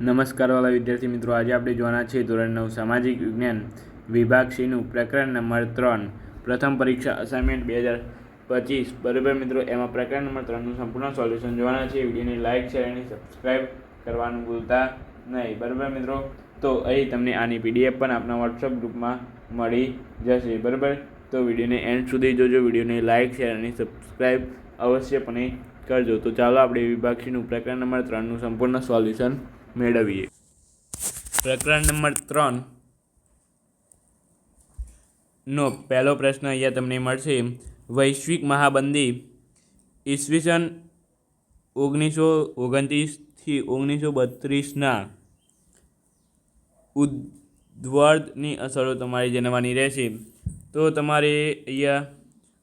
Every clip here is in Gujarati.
નમસ્કાર વાલા વિદ્યાર્થી મિત્રો, આજે આપણે જોવાના છીએ ધોરણ નવ, સામાજિક વિજ્ઞાન વિભાગ સીનું પ્રકરણ નંબર ત્રણ. પ્રથમ પરીક્ષા અસાઇનમેન્ટ બે હજાર પચીસ. બરાબર મિત્રો, એમાં પ્રકરણ નંબર ત્રણનું સંપૂર્ણ સોલ્યુશન જોવાના છે વિડીયોને લાઇક શેર અને સબસ્ક્રાઇબ કરવાનું ભૂલતા નહીં. બરાબર મિત્રો, તો અહીં તમને આની પીડીએફ પણ આપણા વોટ્સઅપ ગ્રુપમાં મળી જશે. બરાબર? તો વિડીયોને એન્ડ સુધી જોજો. વિડીયોને લાઇક શેર અને સબસ્ક્રાઇબ અવશ્યપણે કરજો. તો ચાલો આપણે વિભાગ સીનું પ્રકરણ નંબર ત્રણનું સંપૂર્ણ સોલ્યુશન મેળવીએ. પ્રકરણ નંબર ત્રણ નો પહેલો પ્રશ્ન અહીંયા તમને મળશે. વૈશ્વિક મહાબંદી ઈસવીસન ઓગણીસો ઓગણત્રીસથી ઓગણીસો બત્રીસના ઉદ્વર્ધની અસરો તમારે જણાવવાની રહેશે. તો તમારે અહીંયા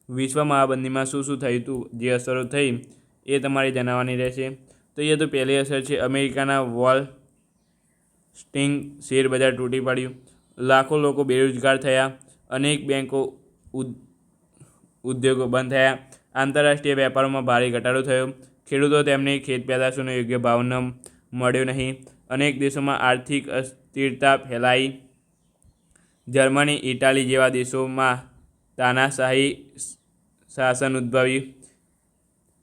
વિશ્વ મહાબંદીમાં શું શું થયું હતું, જે અસરો થઈ એ તમારે જણાવવાની રહેશે. તો એ તો પહેલી અસર છે. અમેરિકાના વોલ સ્ટિંગ શેરબજાર તૂટી પડ્યું. લાખો લોકો બેરોજગાર થયા. અનેક બેંકો ઉદ્યોગો બંધ થયા. આંતરરાષ્ટ્રીય વેપારોમાં ભારે ઘટાડો થયો. ખેડૂતો તેમને ખેત પેદાશોનો યોગ્ય ભાવ ન મળ્યો નહીં. અનેક દેશોમાં આર્થિક અસ્થિરતા ફેલાઈ. જર્મની, ઇટાલી જેવા દેશોમાં તાનાશાહી શાસન ઉદ્ભવ્યું.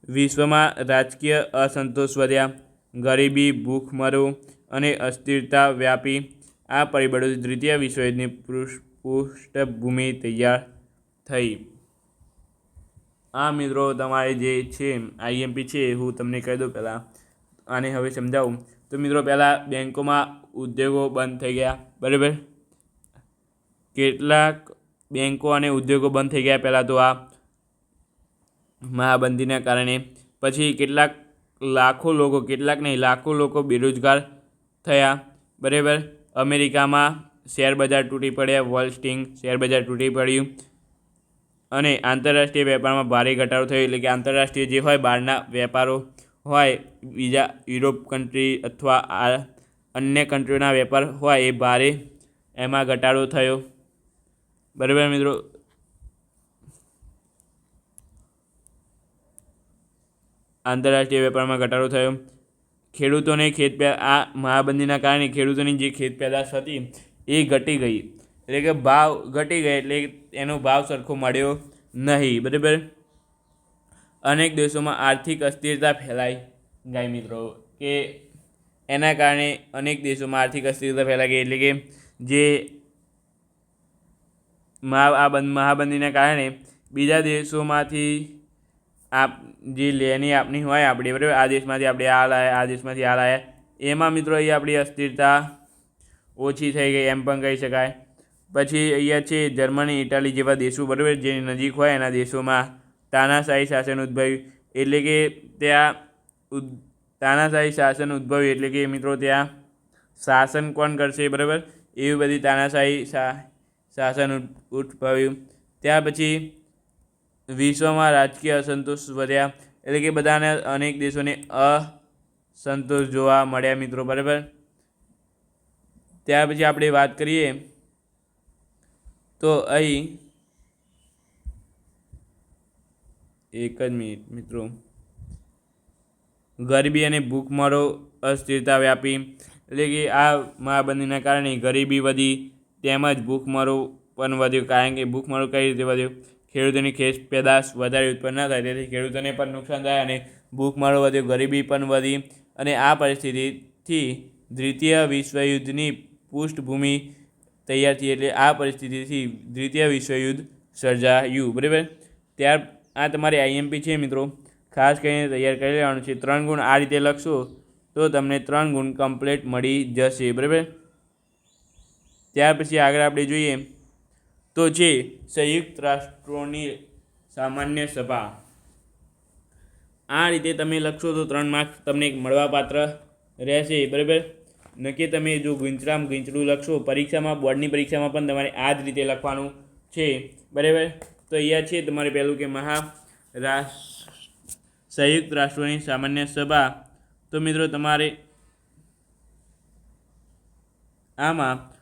વિશ્વમાં રાજકીય અસંતોષ વધ્યા. ગરીબી, ભૂખમરો અને અસ્થિરતા વ્યાપી આ પરિબળો દ્વિતીય વિશ્વયુદ્ધની પૃષ- પૃષ્ઠભૂમિ તૈયાર થઈ. આ મિત્રો, તમારે જે છે, આઈએમપી છે, હું તમને કહી દઉં પહેલાં. આને હવે સમજાવું. તો મિત્રો, પહેલાં બેન્કોમાં ઉદ્યોગો બંધ થઈ ગયા. બરાબર? કેટલાક બેંકો અને ઉદ્યોગો બંધ થઈ ગયા પહેલાં તો આ. મહાબંધીના કારણે. પછી કેટલાક લાખો લોકો, કેટલાક નહીં, લાખો લોકો બેરોજગાર થયા. બરાબર? અમેરિકામાં શેરબજાર તૂટી પડ્યા, વોલ સ્ટિંગ શેરબજાર તૂટી પડ્યું. અને આંતરરાષ્ટ્રીય વેપારમાં ભારે ઘટાડો થયો, એટલે કે આંતરરાષ્ટ્રીય જે હોય બહારના વેપારો હોય, બીજા યુરોપ કન્ટ્રી અથવા આ અન્ય કન્ટ્રીઓના વેપાર હોય, એ ભારે એમાં ઘટાડો થયો. બરાબર મિત્રો? આંતરરાષ્ટ્રીય વેપારમાં ઘટાડો થયો. ખેડૂતોને ખેત આ મહાબંધીના કારણે ખેડૂતોની જે ખેત પેદાશ હતી, એ ઘટી ગઈ. એટલે કે ભાવ ઘટી ગઈ એટલે એનો ભાવ સરખો મળ્યો નહીં. બરાબર? અનેક દેશોમાં આર્થિક અસ્થિરતા ફેલાઈ ગઈ મિત્રો, કે એના કારણે અનેક દેશોમાં આર્થિક અસ્થિરતા ફેલાઈ ગઈ. એટલે કે જે મહા આ બંધ મહાબંધીના કારણે બીજા દેશોમાંથી આપ જે લેની આપની હોય, આપણી બરાબર, આ દેશમાંથી આપણે આ લાયા, આ દેશમાંથી આ લાયા. એમાં મિત્રો અહીંયા આપણી અસ્થિરતા ઓછી થઈ ગઈ, એમ પણ કહી શકાય. પછી અહીંયા છે જર્મની, ઇટાલી જેવા દેશો બરાબર, જે નજીક હોય એના દેશોમાં તાનાશાહી શાસન ઉદ્ભવ્યું. એટલે કે ત્યાં ઉદ- તાનાશાહી શાસન ઉદ્ભવ્યું, એટલે કે મિત્રો ત્યાં શાસન કોણ કરશે બરાબર? એવી બધી તાનાશાહી શાસન ઉદ્ભવ્યું. ત્યાર પછી વિશ્વમાં રાજકીય અસંતોષ વધ્યા એટલે કે બધાને અનેક દેશોને અસંતોષ જોવા મળ્યા મિત્રો, બરાબર? ત્યાર પછી આપણે વાત કરીએ તો અહીં એક જ મિનિટ મિત્રો. ગરીબી અને ભૂખમરો અસ્થિરતા વ્યાપી એટલે કે આ મહાબંધીના કારણે ગરીબી વધી, તેમજ ભૂખમરો પણ વધ્યો. કારણ કે ભૂખમરો કઈ રીતે વધ્યો? ખેડૂતોની ખેત પેદાશ વધારે ઉત્પન્ન ન થાય, તેથી ખેડૂતોને પણ નુકસાન થાય અને ભૂખમરો વધ્યો ગરીબી પણ વધી અને આ પરિસ્થિતિથી દ્વિતીય વિશ્વયુદ્ધની પૃષ્ઠભૂમિ તૈયાર થઈ એટલે આ પરિસ્થિતિથી દ્વિતીય વિશ્વયુદ્ધ સર્જાયું. બરાબર? ત્યાર, આ તમારી આઈએમપી છે મિત્રો. ખાસ કરીને તૈયાર કરી લેવાનું છે. ત્રણ ગુણ આ રીતે લખશો તો તમને ત્રણ ગુણ કમ્પ્લીટ મળી જશે. બરાબર? ત્યાર પછી આગળ આપણે જોઈએ તો છે સંયુક્ત રાષ્ટ્રોની સામાન્ય સભા. આ રીતે તમે લખશો તો ત્રણ માર્ક્સ તમને મળવાપાત્ર રહેશે, બરાબર? નક્કી તમે જો ગુંચરામ ગુંચરું લખશો, પરીક્ષામાં, બોર્ડની પરીક્ષામાં પણ તમારે આ જ રીતે લખવાનું છે, બરાબર? તો અહીંયા છે તમારે પહેલું કે મહા રાષ્ટ્ર સંયુક્ત રાષ્ટ્રોની સામાન્ય સભા. તો મિત્રો તમારે આમાં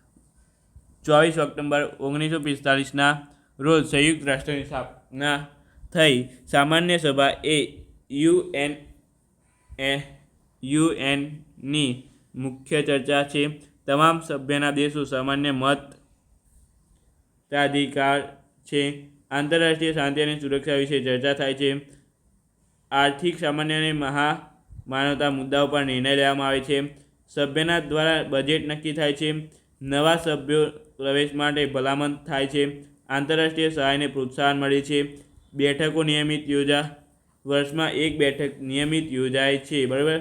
ચોવીસ ઓક્ટોબર ઓગણીસો પિસ્તાલીસના રોજ સંયુક્ત રાષ્ટ્રની સ્થાપના થઈ. સામાન્ય સભા એ યુએન એ યુએનની મુખ્ય ચર્ચા છે. તમામ સભ્યના દેશો સામાન્ય મતાધિકાર છે. આંતરરાષ્ટ્રીય શાંતિ અને સુરક્ષા વિશે ચર્ચા થાય છે. આર્થિક સામાન્ય અને મહા માનવતા મુદ્દાઓ પર નિર્ણય લેવામાં આવે છે. સભ્યના દ્વારા બજેટ નક્કી થાય છે. નવા સભ્યો પ્રવેશ માટે ભલામણ થાય છે. આંતરરાષ્ટ્રીય સહાયને પ્રોત્સાહન મળે છે. બેઠકો નિયમિત યોજા, વર્ષમાં એક બેઠક નિયમિત યોજાય છે. બરાબર?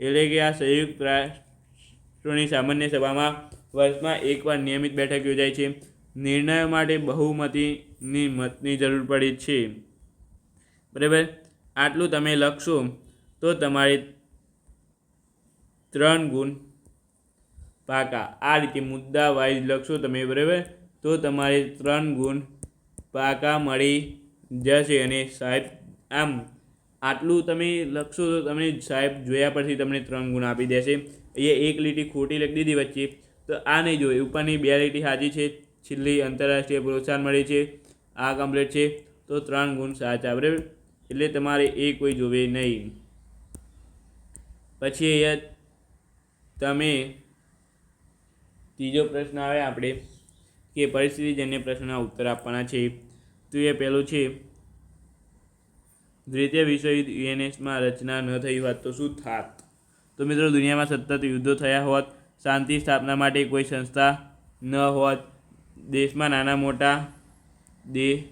એટલે કે આ સંયુક્ત રાષ્ટ્રોની સામાન્ય સભામાં વર્ષમાં એકવાર નિયમિત બેઠક યોજાય છે. નિર્ણયો માટે બહુમતીની મતની જરૂર પડે છે. બરાબર? આટલું તમે લખશો તો તમારે ત્રણ ગુણ પાકા. આ રીતે મુદ્દા વાઇઝ લખશો તમે, બરાબર? તો તમારે ત્રણ ગુણ પાકા મળી જશે અને સાહેબ, આમ આટલું તમે લખશો તો તમને સાહેબ જોયા પછી તમને ત્રણ ગુણ આપી દેશે. અહીંયા એક લીટી ખોટી લખી દીધી વચ્ચે. તો આ નહીં જોઈએ ઉપરની બે લીટી સાચી છે, છેલ્લી આંતરરાષ્ટ્રીય પ્રોત્સાહન મળે છે, આ કમ્પ્લીટ છે. તો ત્રણ ગુણ સાચા, બરાબર? એટલે તમારે એ કોઈ જોવે નહીં. પછી અહીંયા તમે ત્રીજો પ્રશ્ન આવે આપણે કે પરિસ્થિતિજન્ય પ્રશ્નના ઉત્તર આપવાના છે. તો એ પહેલું છે, દ્વિતીય વિશ્વયુદ્ધ યુએનએસમાં રચના ન થઈ હોત તો શું થાત? તો મિત્રો, દુનિયામાં સતત યુદ્ધો થયા હોત, શાંતિ સ્થાપના માટે કોઈ સંસ્થા ન હોત, દેશમાં નાના મોટા દે,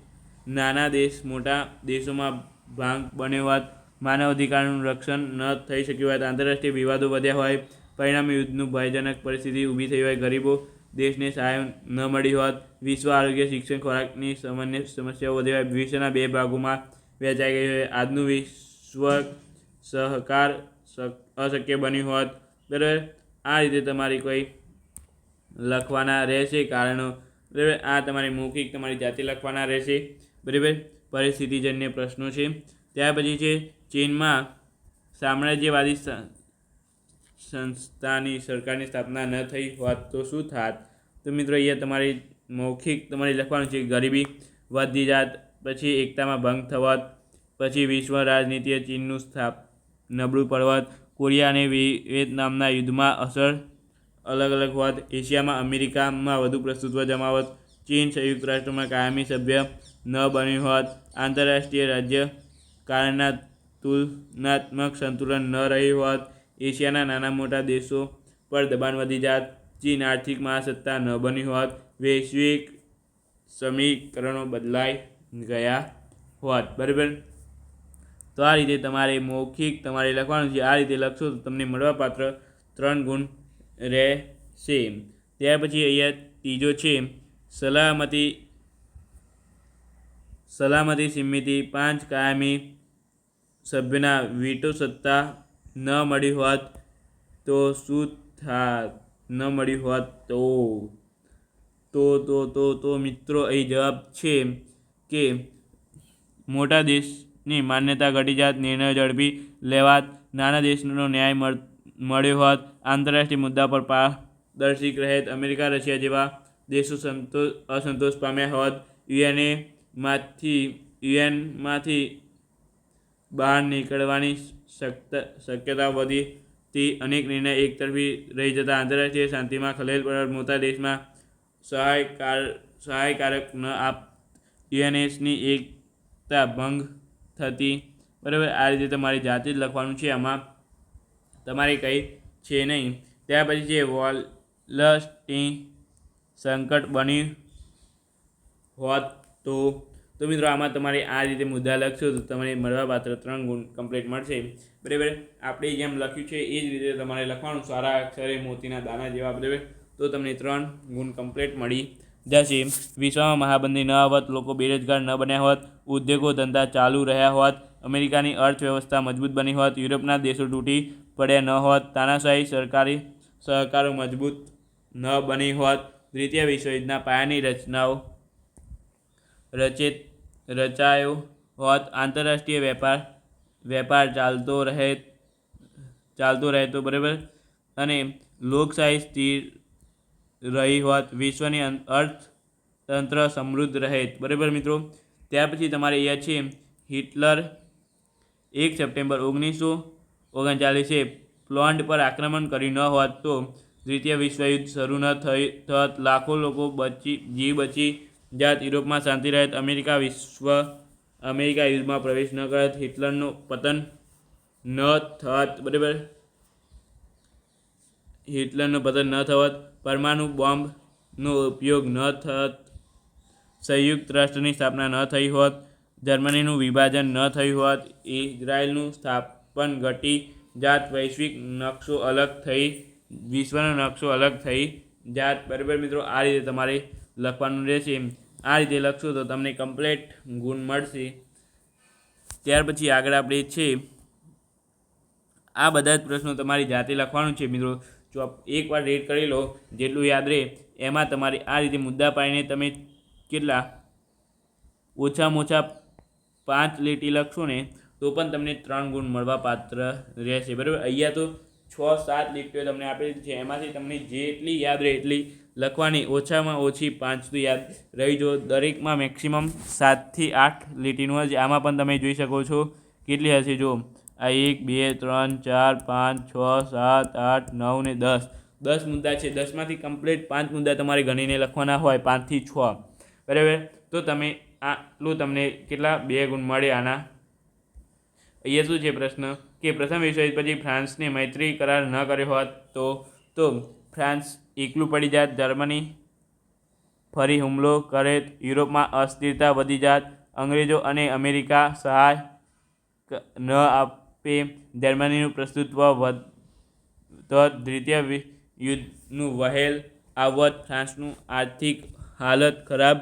નાના દેશ મોટા દેશોમાં ભાંગ બન્યો હોત, માનવ અધિકારનું રક્ષણ ન થઈ શક્યું હોત, આંતરરાષ્ટ્રીય વિવાદો વધ્યા હોય પરિણામે યુદ્ધનું ભયજનક પરિસ્થિતિ ઊભી થઈ હોય. ગરીબો દેશને સહાય ન મળી હોત. વિશ્વ આરોગ્ય શિક્ષણ ખોરાકની સામાન્ય સમસ્યાઓ વધી હોય. વિશ્વના બે ભાગોમાં વહેંચાઈ ગઈ હોય. આજનું વિશ્વ સહકાર અશક્ય બન્યું હોત. બરાબર? આ રીતે તમારી કોઈ લખવાના રહેશે? કારણો? બરાબર? આ તમારી મૌખિક તમારી જાતે લખવાના રહેશે? બરાબર? પરિસ્થિતિજન્ય પ્રશ્નો છે. ત્યાર પછી છે, ચીનમાં સામ્રાજ્યવાદી સંસ્થાની સરકારની સ્થાપના ન થઈ હોત તો શું થાત? તો મિત્રો અહીંયા તમારી મૌખિક તમારે લખવાનું છે ગરીબી વધતી જાત, પછી એકતામાં ભંગ થવત, પછી વિશ્વ રાજનીતિએ ચીનનું સ્થાપ, નબળું પડવત, કોરિયા અને વિયેતનામના યુદ્ધમાં અસર અલગ અલગ હોત, એશિયામાં અમેરિકામાં વધુ પ્રસ્તુત્વ જમાવત, ચીન સંયુક્ત રાષ્ટ્રમાં કાયમી સભ્ય ન બન્યું હોત, આંતરરાષ્ટ્રીય રાજ્ય કારણના તુલનાત્મક સંતુલન ન રહ્યું હોત એશિયાના નાના મોટા દેશો પર દબાણ વધી જાત. ચીન આર્થિક મહાસત્તા ન બની હોત. વૈશ્વિક સમીકરણો બદલાઈ ગયા હોત. બરાબર? તો આ રીતે તમારે મૌખિક તમારે લખવાનું છે. આ રીતે લખશો તો તમને મળવાપાત્ર ત્રણ ગુણ રહેશે. ત્યાર પછી અહીંયા ત્રીજો છે. સલામતી સલામતી સિમિતિ પાંચ કાયમી સભ્યના વીટો સત્તા ન મળી હોત તો શું થાત ન મળી હોત તો? તો તો તો તો મિત્રો, અહીં જવાબ છે કે મોટા દેશની માન્યતા ઘટી જાત, નિર્ણય ઝડપી લેવાત, નાના દેશનો ન્યાય મળ, મળ્યો હોત, આંતરરાષ્ટ્રીય મુદ્દા પર પારદર્શિક રહેત, અમેરિકા, રશિયા જેવા દેશો સંતોષ અસંતોષ પામ્યા હોત યુએનએમાંથી યુએનમાંથી બહાર નીકળવાની શક્યતા વધી થી અનેક નિર્ણય એકતરફી રહી જતા આંતરરાષ્ટ્રીય શાંતિમાં ખલેલ પર મોટા દેશમાં સહાયકાર સહાયકારક ન આપ, યુએનએસની એકતા ભંગ થતી. બરાબર, આ રીતે તમારી જાતે જ લખવાનું છે. આમાં તમારે કંઈ છે નહીં. ત્યાર પછી છે વોલસ્ટી સંકટ બની હોત તો તો મિત્રો, આમાં તમારે આ રીતે મુદ્દા લખશો તો તમને મળવાપાત્ર ત્રણ ગુણ કમ્પ્લીટ મળશે. બરાબર? આપણે જેમ લખ્યું છે, એ જ રીતે તમારે લખવાનું. સારા અક્ષરે મોતીના દાના જેવા, બરાબર? તો તમને ત્રણ ગુણ કમ્પ્લીટ મળી જશે. વિશ્વમાં મહાબંધી ન આવત લોકો બેરોજગાર ન બન્યા હોત, ઉદ્યોગો ધંધા ચાલુ રહ્યા હોત, અમેરિકાની અર્થવ્યવસ્થા મજબૂત બની હોત, યુરોપના દેશો તૂટી પડ્યા ન હોત, તાનાશાહી સરકારી સહકારો મજબૂત ન બની હોત, દ્વિતીય વિશ્વયુદ્ધના પાયાની રચનાઓ રચિત, રચાયો હોત. આંતરરાષ્ટ્રીય વેપાર વેપાર ચાલતો રહે, ચાલતો રહેતો, બરાબર? અને લોકશાહી સ્થિર રહી હોત. વિશ્વની અર્થતંત્ર સમૃદ્ધ રહે. બરાબર મિત્રો? ત્યાર પછી તમારે અહીંયા છે, હિટલર એક સપ્ટેમ્બર ઓગણીસો ઓગણચાલીસે પ્લોન્ડ પર આક્રમણ કર્યું ન હોત તો દ્વિતીય વિશ્વયુદ્ધ શરૂ ન થઈ, થત. લાખો લોકો બચી, જીવ બચી જાત યુરોપમાં શાંતિ રહેત અમેરિકા વિશ્વ, અમેરિકા યુદ્ધમાં પ્રવેશ ન કરત હિટલરનું પતન ન થત બરાબર? હિટલરનું પતન ન થવત, પરમાણુ બોમ્બનો ઉપયોગ ન થત, સંયુક્ત રાષ્ટ્રની સ્થાપના ન થઈ હોત, જર્મનીનું વિભાજન ન થયું હોત, ઇઝરાયલનું સ્થાપન ઘટી જાત વૈશ્વિક નકશો અલગ થઈ, વિશ્વનો નકશો અલગ થઈ જાત. બરાબર મિત્રો? આ રીતે તમારે લખવાનું રહેશે. આ રીતે લખશો તો તમને કમ્પ્લેટ ગુણ મળશે. ત્યાર પછી આગળ આપણે છે, આ બધા જ પ્રશ્નો તમારી જાતે લખવાનું છે મિત્રો. જો એકવાર રેડ કરી લો, જેટલું યાદ રહે, એમાં તમારે આ રીતે મુદ્દા પાડીને તમે કેટલા ઓછામાં ઓછા પાંચ લીટી લખશો ને, તો પણ તમને ત્રણ ગુણ મળવા પાત્ર રહેશે. બરાબર? અહીંયા તો છ સાત લીટીઓ તમને આપેલી છે. એમાંથી તમને જેટલી યાદ રહે એટલી લખવાની ઓછામાં ઓછી પાંચ તો યાદ રહી જો. દરેકમાં મેક્સિમમ સાતથી આઠ લીટીનું જ આમાં પણ તમે જોઈ શકો છો કેટલી હશે જો. આ એક, બે, ત્રણ, ચાર, પાંચ, છ, સાત, આઠ, નવ ને દસ. દસ મુદ્દા છે. દસમાંથી કમ્પ્લીટ પાંચ મુદ્દા તમારે ગણીને લખવાના હોય પાંચથી છ. બરાબર? તો તમે આટલું તમને કેટલા બે ગુણ મળે આના? અહીંયા શું છે પ્રશ્ન? કે પ્રથમ વિશ્વયુદ્ધ પછી ફ્રાન્સને મૈત્રી કરાર ન કર્યો હોત તો તો ફ્રાન્સ એકલું પડી જાત, જર્મની ફરી હુમલો કરે, યુરોપમાં અસ્થિરતા વધી જાત, અંગ્રેજો અને અમેરિકા સહાય ન આપે, જર્મનીનું પ્રસ્તુત્વ વધ દ્વિતીય યુદ્ધનું વહેલ આવત, ફ્રાન્સનું આર્થિક હાલત ખરાબ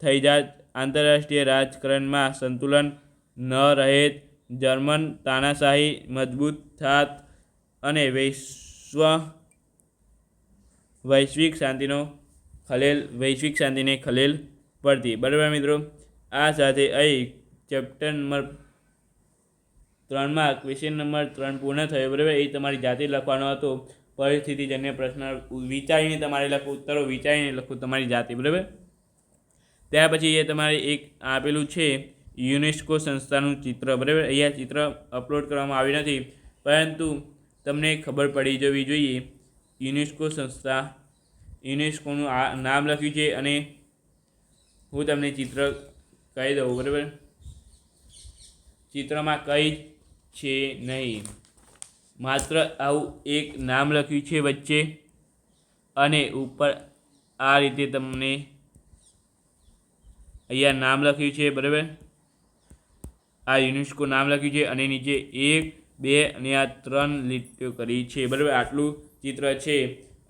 થઈ જાત, આંતરરાષ્ટ્રીય રાજકારણમાં સંતુલન ન રહે જર્મન તાનાશાહી મજબૂત થાત અને વૈશ્વ વૈશ્વિક શાંતિનો ખલેલ, વૈશ્વિક શાંતિને ખલેલ પડતી. બરાબર મિત્રો? આ સાથે અહીં ચેપ્ટર નંબર ત્રણમાં ક્વેશ્ચન નંબર ત્રણ પૂર્ણ થયો. બરાબર? એ તમારી જાતે લખવાનો હતો. પરિસ્થિતિજન્ય પ્રશ્ન વિચારીને તમારે લખો, ઉત્તરો વિચારીને લખો તમારી જાતે. બરાબર? ત્યાર પછી એ તમારે એક આપેલું છે. યુનેસ્કો સંસ્થાનું ચિત્ર, બરાબર? અહીંયા ચિત્ર અપલોડ કરવામાં આવ્યું નથી, પરંતુ તમને ખબર પડી જવી જોઈએ, યુનેસ્કો સંસ્થા, યુનેસ્કોનું આ નામ લખ્યું છે અને હું તમને ચિત્ર કહી દઉં, બરાબર? ચિત્રમાં કંઈ છે નહીં. માત્ર આવું એક નામ લખ્યું છે વચ્ચે અને ઉપર આ રીતે તમને અહીંયા નામ લખ્યું છે, બરાબર? આ યુનેસ્કો નામ લખ્યું છે અને નીચે એક બે અને આ ત્રણ લીટીઓ કરી છે. બરાબર, આટલું ચિત્ર છે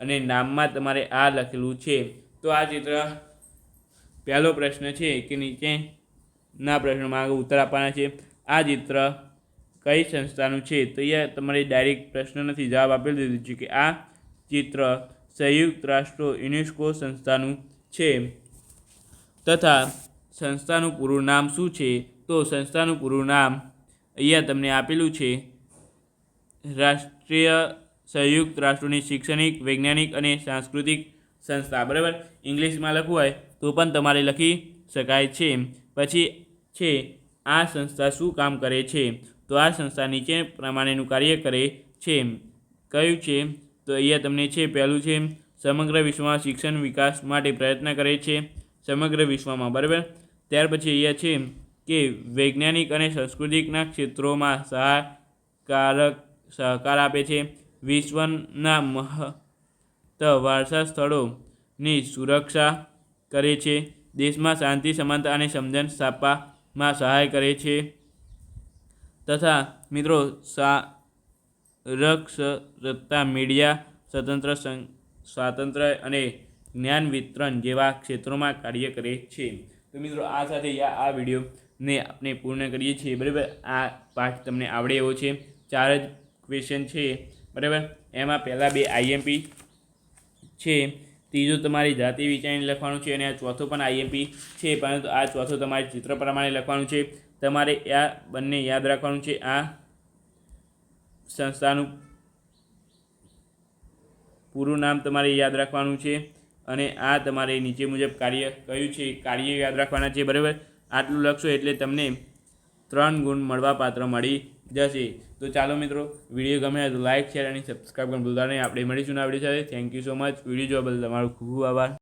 અને નામમાં તમારે આ લખેલું છે. તો આ ચિત્ર પહેલો પ્રશ્ન છે કે નીચેના પ્રશ્નમાં ઉત્તર આપવાના છે. આ ચિત્ર કઈ સંસ્થાનું છે? તો અહીંયા તમારે ડાયરેક્ટ પ્રશ્ન નથી, જવાબ આપી દીધું છે કે આ ચિત્ર સંયુક્ત રાષ્ટ્રો યુનેસ્કો સંસ્થાનું છે. તથા સંસ્થાનું પૂરું નામ શું છે? તો સંસ્થાનું પૂરું નામ અહીંયા તમને આપેલું છે. રાષ્ટ્રીય સંયુક્ત રાષ્ટ્રોની શૈક્ષણિક, વૈજ્ઞાનિક અને સાંસ્કૃતિક સંસ્થા, બરાબર? ઇંગ્લિશમાં લખવું હોય તો પણ તમારે લખી શકાય છે. પછી છે, આ સંસ્થા શું કામ કરે છે? તો આ સંસ્થા નીચે પ્રમાણેનું કાર્ય કરે છે. કયું છે? તો અહીંયા તમને છે, પહેલું છે, સમગ્ર વિશ્વમાં શિક્ષણ વિકાસ માટે પ્રયત્ન કરે છે. સમગ્ર વિશ્વમાં, બરાબર? ત્યાર પછી અહીંયા છે કે વૈજ્ઞાનિક અને સાંસ્કૃતિકના ક્ષેત્રોમાં સહકારક સહકાર આપે છે. વિશ્વના મહત્વ વારસા સ્થળોની સુરક્ષા કરે છે. દેશમાં શાંતિ, સમાનતા અને સમજણ સ્થાપવામાં સહાય કરે છે. તથા મિત્રો સાક્ષરતા મીડિયા, સ્વતંત્ર સ્વાતંત્ર્ય અને જ્ઞાન વિતરણ જેવા ક્ષેત્રોમાં કાર્ય કરે છે. તો મિત્રો, આ સાથે આ આ વિડીયોને આપણે પૂર્ણ કરીએ છીએ, બરાબર? આ પાઠ તમને આવડે એવો છે. ચાર જ ક્વેશ્ચન છે, બરાબર? એમાં પહેલાં બે આઈએમપી છે. ત્રીજો તમારી જાતિ વિચારીને લખવાનું છે અને આ ચોથો પણ આઈએમપી છે, પરંતુ આ ચોથો તમારે ચિત્ર પ્રમાણે લખવાનું છે. તમારે આ બંને યાદ રાખવાનું છે. આ સંસ્થાનું પૂરું નામ તમારે યાદ રાખવાનું છે અને આ તમારે નીચે મુજબ કાર્ય કયું છે, કાર્ય યાદ રાખવાના છે, બરાબર? આટલું લખશો એટલે તમને ત્રણ ગુણ મળવાપાત્ર મળી જશે. તો ચાલો મિત્રો, વીડિયો ગમે તો લાઇક શેર અને સબસ્ક્રાઈબ કરવાનું ભૂલતા નહીં. આપણે મળીશું આ વીડિયો સાથે. Thank you so much video જોવા બદલ તમારો ખૂબ આભાર.